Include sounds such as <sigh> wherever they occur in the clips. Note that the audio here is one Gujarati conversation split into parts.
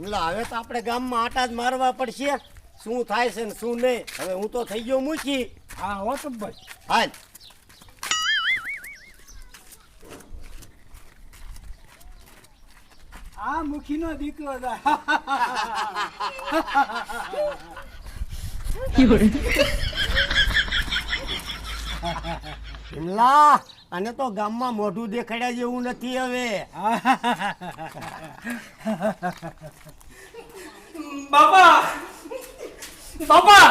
એટલે હવે તો આપણે ગામમાં આટા જ મારવા પડશે. શું થાય છે ને શું નહીં? હવે હું તો થઈ ગયો મૂકી. હા હો તો ભાઈ હાલ. આ મુખીનો દીકરો છે. અને તો ગામમાં મોઢું દેખાડ્યા જેવું નથી હવે. બાપા! બાપા!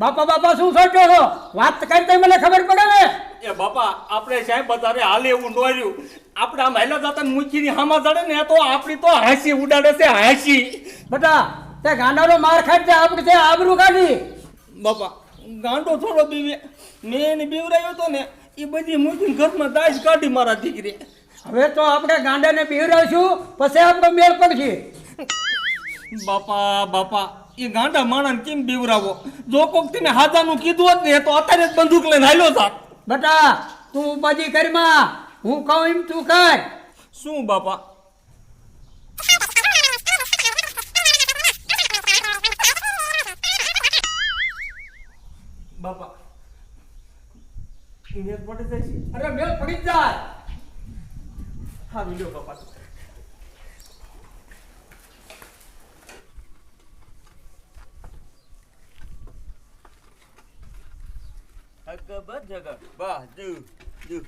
બાપા બાપા શું સોચો છો? વાત કરતા મને ખબર પડે ને. એ બાપા આપણે સાહેબ બધારે હાલે એવું નોર્યું. આપણે આમ હેલા જતા મૂકીની હામાં જડે ને તો આપણી તો હાસી ઉડાડે છે હાંસી. બધા તે ગાંડાનો માર ખાઈ આપણે તે આબરૂ કાઢી બાપા ગાંડો થોડો બીવે. મેં એને બીવરાયો તો ને એ બધી મૂકીને ઘરમાં દાજ કાઢી મારા દીકરી. હવે તો આપણે ગાંડાને પીવડાવશું પછી આપણો મેળ પડશે. બાપા બાપા એ ગાંડા માણસ કેમ બીવરાવો જો કોક તમે હાજાનું કીધું હોત ને તો અત્યારે જ બંદૂક લઈને હાલ્યો સાહેબ બેટા તું ઉપાધિ કરમાં હું કહું એમ તું કર. શું બાપા? બાપા ઇમેજ પડી જાય છે. અરે મેળ પડી જ જાય. હા વિડિયો બાપા અગબ જગબ વાહ દુ દુ.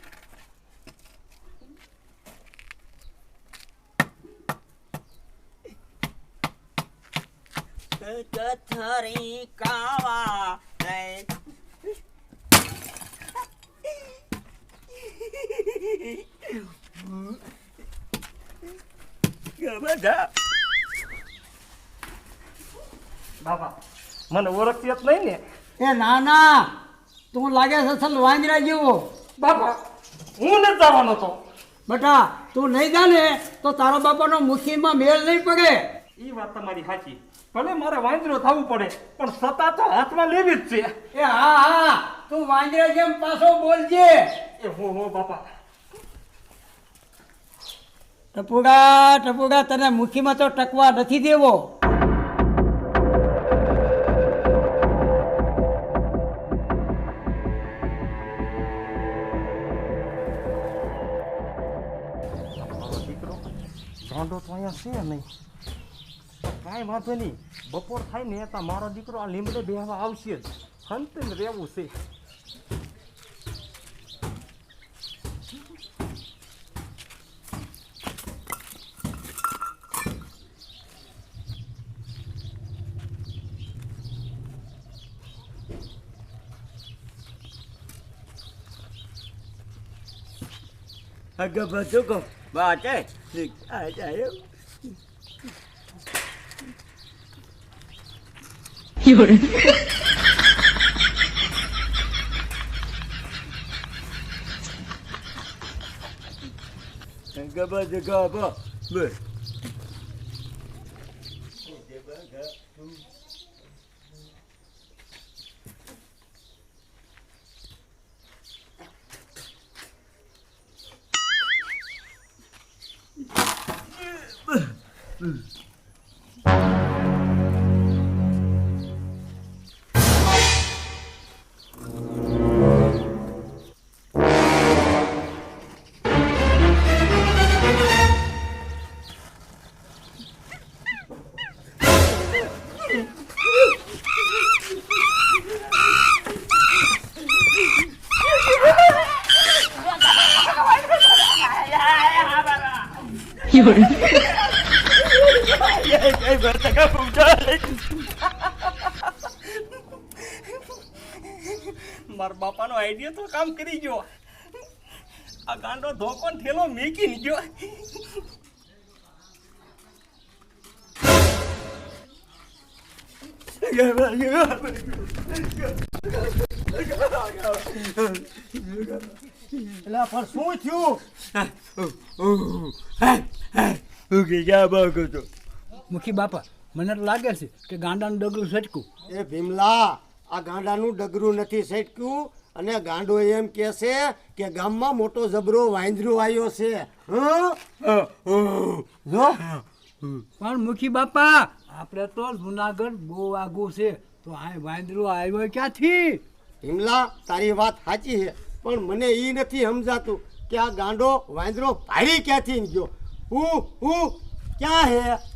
કથરી કાવા બધા બાપા મને ઓળખતી જ નહીં ને? એ ના ના. તું લાગે છે અસલ વાંદરા જેવો. બાપા હું નથી જવાનો તો. બટા તું નહીં જાને તો તારો બાપાનો મુખીમાં મેળ નહીં પડે. એ વાત તમારી સાચી. ભલે મારે વાંદરો થવું પડે પણ સત્તા તો હાથમાં લેવી જ છે. એ હા હા. તું વાંદરા જેમ પાછો બોલજે. એ હો હો બાપા. ટપુડા ટપુડા તને મુખીમાં તો ટકવા નથી દેવો. ગાંડો તો અહીંયા છે નહીં. કાંઈ વાંધો નહીં. બપોર થાય ને ત્યાં મારો દીકરો આ લીમડે બેહવા આવશે જ. હંતે રહેવું છે. અગબ જગબ વાટે આ જાય અગબ જગબ બસ <laughs> મારા બાપાનો આઈડિયા તો કામ કરી ગયો. આ ગાંડો ધોકો થેલો ઠેલો મેકીને ગયો. એટલે પણ શું થયું? બાગો તો મુખી બાપા મને તો લાગે છે કે ગાંડાનું ડગલું સટકું. એ ભીમલા આ ગાંડાનું ડગરું નથી સેટક્યું. અને ગાંડો એમ કે છે કે ગામમાં મોટો જબરો વાંદરો આવ્યો છે. હં? જો પણ મુખી બાપા આપણે તો જુનાગઢ બહુ આગું છે. તો આ વાંદરો આવ્યો ક્યાંથી? ભીમલા તારી વાત સાચી છે પણ મને એ નથી સમજાતું કે આ ગાંડો વાંદરો ભારી ક્યાંથી ગયો. હું હું ક્યાં હે?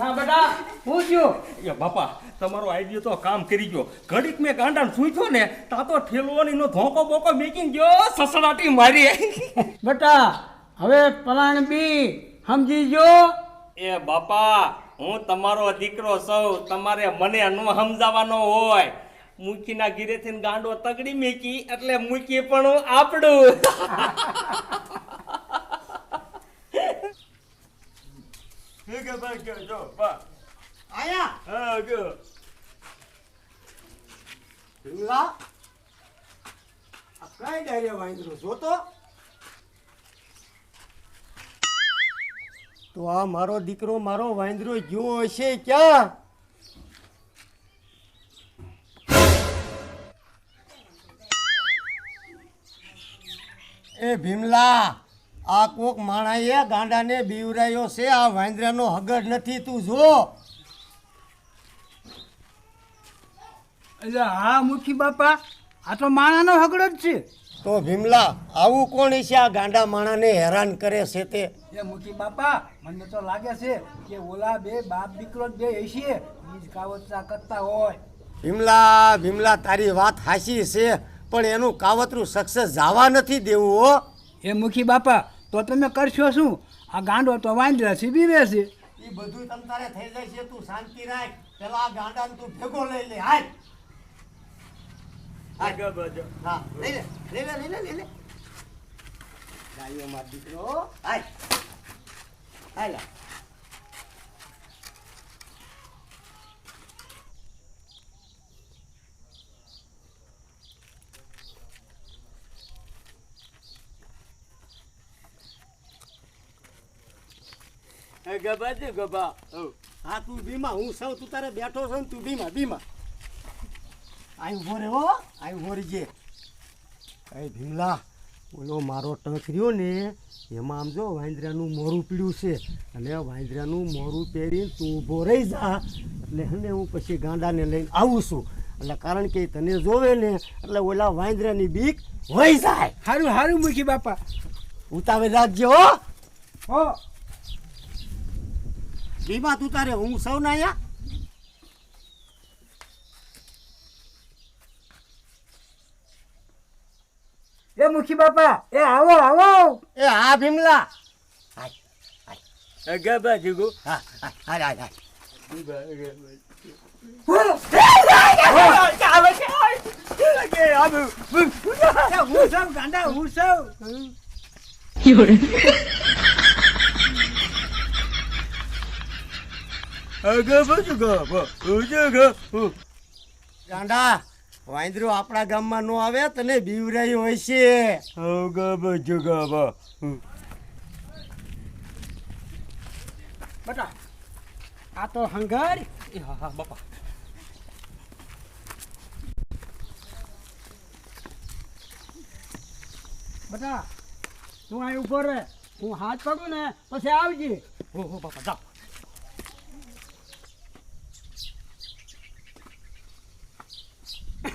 હા બેટા હું થયું એ બાપા તમારો આઈડિયો તો કામ કરી ગયો. ઘડીક મેં ગાંડા સૂચ્યો ને તા તો ઠેલવાની નો ધોકો બોકો મેકીને ગયો સસડાટી મારી. <laughs> બેટા હવે પલાણ બી સમજી જો એ બાપા હું તમારો દીકરો સૌ તમારે મને ન સમજાવવાનો હોય. મૂકીના ઘીરેથી ગાંડો તગડી મેકી એટલે મૂકી પણ આપણું. <laughs> આયા ભીમલા આ કઈ ડાયરે વાંદરો જોતો તો આ મારો દીકરો મારો વાંદરો ગયો હશે ક્યાં? એ ભીમલા! આ કોક માણાએ ગાંડાને બીવરાયો છે આ વાંદરાનો હગર નથી તું જો. એટલે હા મુખી બાપા આ તો માણાનો હગડો જ છે. તો ભીમલા આવું કોણ છે આ ગાંડા માણાને હેરાન કરે છે તે? એ મુખી બાપા મને તો લાગે છે કે ઓલા બે બાપ દીકરો જ બે હશે બીજ કાવતરા કરતા હોય. ભીમલા ભીમલા તારી વાત હાસી છે પણ એનું કાવતરું સક્સેસ જવા નથી દેવું હો. એ મુખી બાપા તો તમે કરશો શું? આ ગાંડો તો વાંદરા બીવે રહેશે એ બધું તમ તારે થઈ જશે છે તું શાંતિ રાખ. પેલા આ ગાંડાને તું ભેગો લઈ લે હાલ. હા લઈ લે લઈ લે લઈ લે લઈ લે. ગાયો માર દીકરો. હાલ. હાલ. હા તું બીમા હું સૌ તું તારે બેઠો છો ને તું બીમા બીમા. આઈ ઊભો રે હો આઈ ઊભો રહેજે. એ ભીમલા ઓલો મારો ટંક રહ્યો ને એમાં આમ જો વાંદરાનું મોરું પીડ્યું છે. અને વાંદરાનું મોરું પહેરીને તું ઊભો રહી જા. એટલે હને હું પછી ગાંડાને લઈને આવું છું. એટલે કારણ કે તને જોવે ને એટલે ઓલા વાંદરાની બીક વહી જાય. સારું સારું મૂકી બાપા. ઉતાવે રાખજે હો. હો. બીમા તું તારે હું સૌ ના અહીંયા એ મુખી બાપા એ આવો આવો એ હા ભીમલા હાય હા હા હાય હાય હું સૌ ગાંડા હું સૌ ગાંડા વાંદરો આપણા ગામમાં નો આવે તને બીવરાઈ હોય છે. બેટા આ તો હંગાર. બાપા. બેટા તું અહીં ઊભો રહે. હું હાથ પકડું ને પછી આવજે. હો હો બાપા જાઓ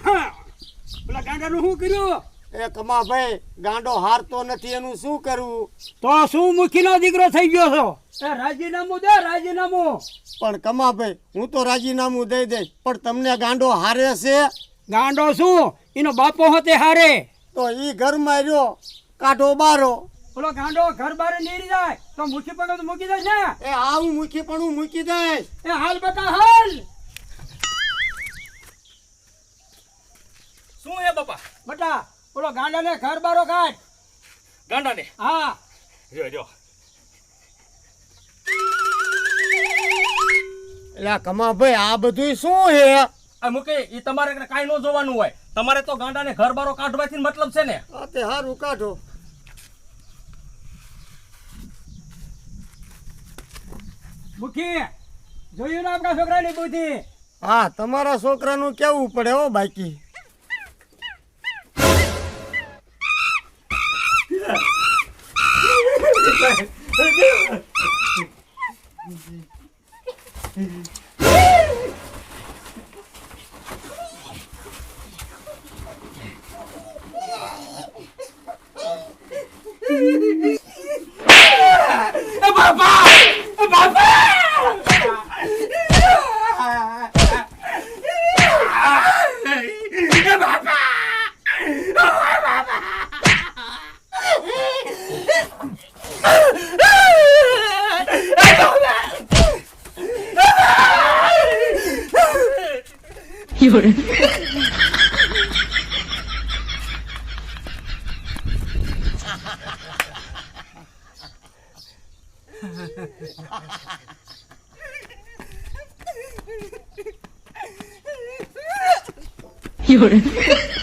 પેલા ગાંડાનું શું કર્યું? એ કમાભાઈ ગાંડો હારતો નથી એનું શું કરવું તો શું મુખીનો દીકરો થઈ ગયો છો? એ રાજીનામું દે રાજીનામું. પણ કમા ભાઈ હું તો રાજીનામું દઈ દઈશ પણ તમને ગાંડો હારે છે? ગાંડો શું? એનો બાપો હોતે હારે. તો ઈ ઘરમાં રહ્યો કાઢો બારો. પેલો ગાંડો ઘર બહાર નીરી જાય તો મુખી પણ મૂકી દઈશ ને. એ આવું મુખી મૂકી પણ હું મૂકી દઈશ. એ હાલ બતા હાલ. શું હે બાપા? બટા પેલો ગાંડાને ઘર બારો કાઢ ગાંડાને? હા. જો જો એટલે કમાભાઈ આ બધું શું હે? આ મૂકી એ તમારે કાઈ ન જોવાનું હોય. તમારે તો ગાંડાને ઘર બારો કાઢવાથી મતલબ છે ને? આ તે હારું કાઢો. મુખી જોયું ને આપણા છોકરાની બુદ્ધિ? હા તમારા છોકરાનું કેવું પડે હો બાકી? 有人。有人。